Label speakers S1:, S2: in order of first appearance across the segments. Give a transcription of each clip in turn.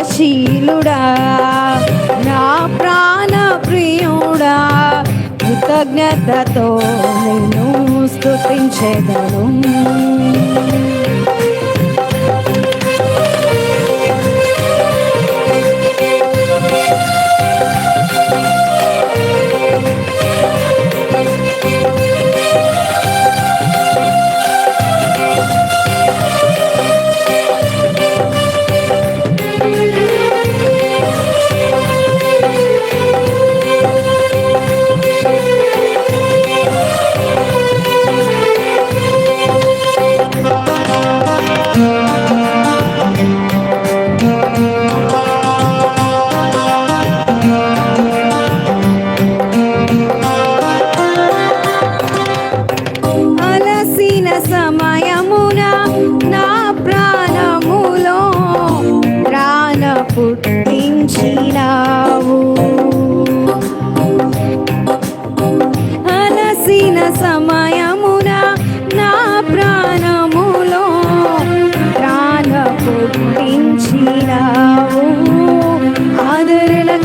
S1: విజయశీలుడా నా ప్రాణ ప్రియుడా కృతజ్ఞతతో నేను స్థుతించేదను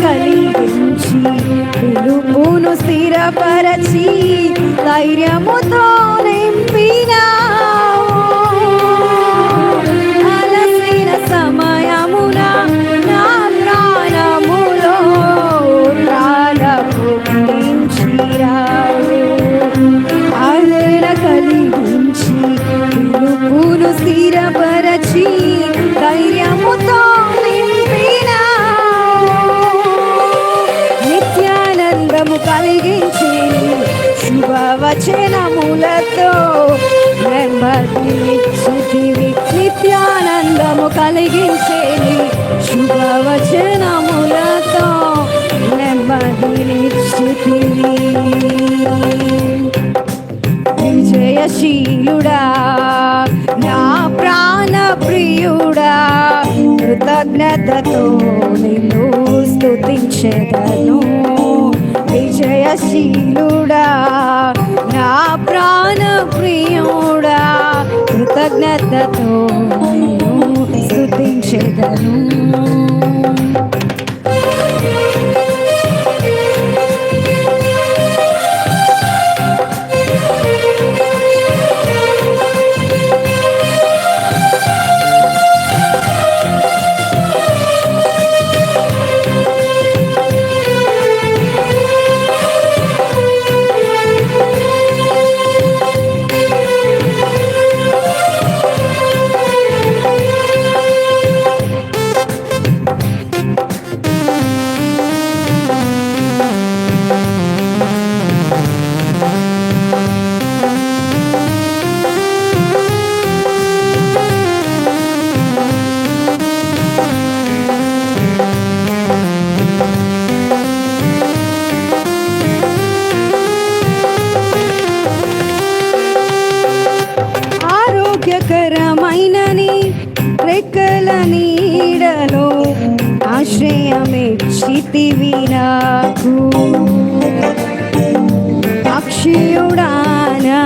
S1: కలిగించి పిలుపును స్థిరపరచి ధైర్యముతో వచనములతో నెమ్మదినిచ్చితివి నిత్యానందము కలిగించేది. శుభవచనములతో నెమ్మదినిచ్చితివి. విజయశీలుడా నా ప్రాణ ప్రియుడా కృతజ్ఞతతో నిన్ను స్తుతించెదను. విజయశీలుడా నా ప్రాణ ప్రియుడా కృతజ్ఞతతో నిన్ను స్తుతించెదను రెక్కల నీడలో ఆశ్రయమే ఆశ్రయమిచ్చితివి నాకు. అక్షయుడానా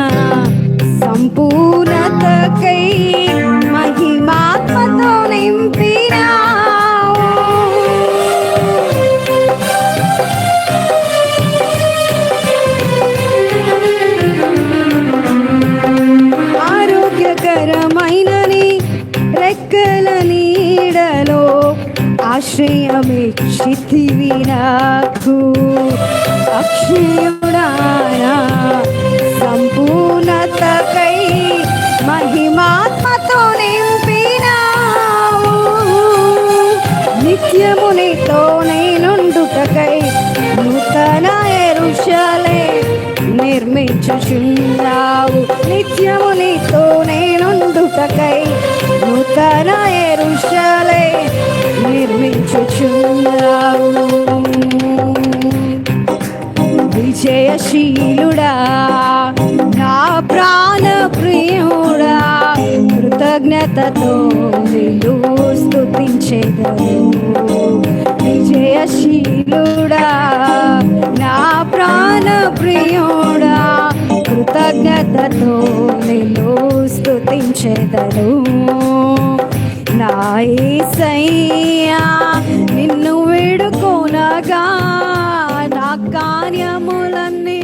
S1: సంపూర్ణతకై రెక్కల నీడలో ఆశ్రయమిచ్చితివి నాకు. అక్షయుడానా సంపూర్ణతకై మహిమాత్మతో నింపినావు. నిత్యము నీతో నేనుండుటకై నూతన ఎరుషలే నిర్మించుచున్నావు. నిత్యము నీతో నేనుండుటకై నూతన ఎరుషలే నిర్మించుచున్నావు. విజయశీలుడా నా ప్రాణ ప్రియుడా కృతజ్ఞతతో నిన్ను స్తుతించేదను. విజయశీలుడా నా ప్రాణ ప్రియుడా కృతజ్ఞతతో నిలు స్థుతించెదను నా నిన్ను విడుకోనగా నా కార్యములన్నీ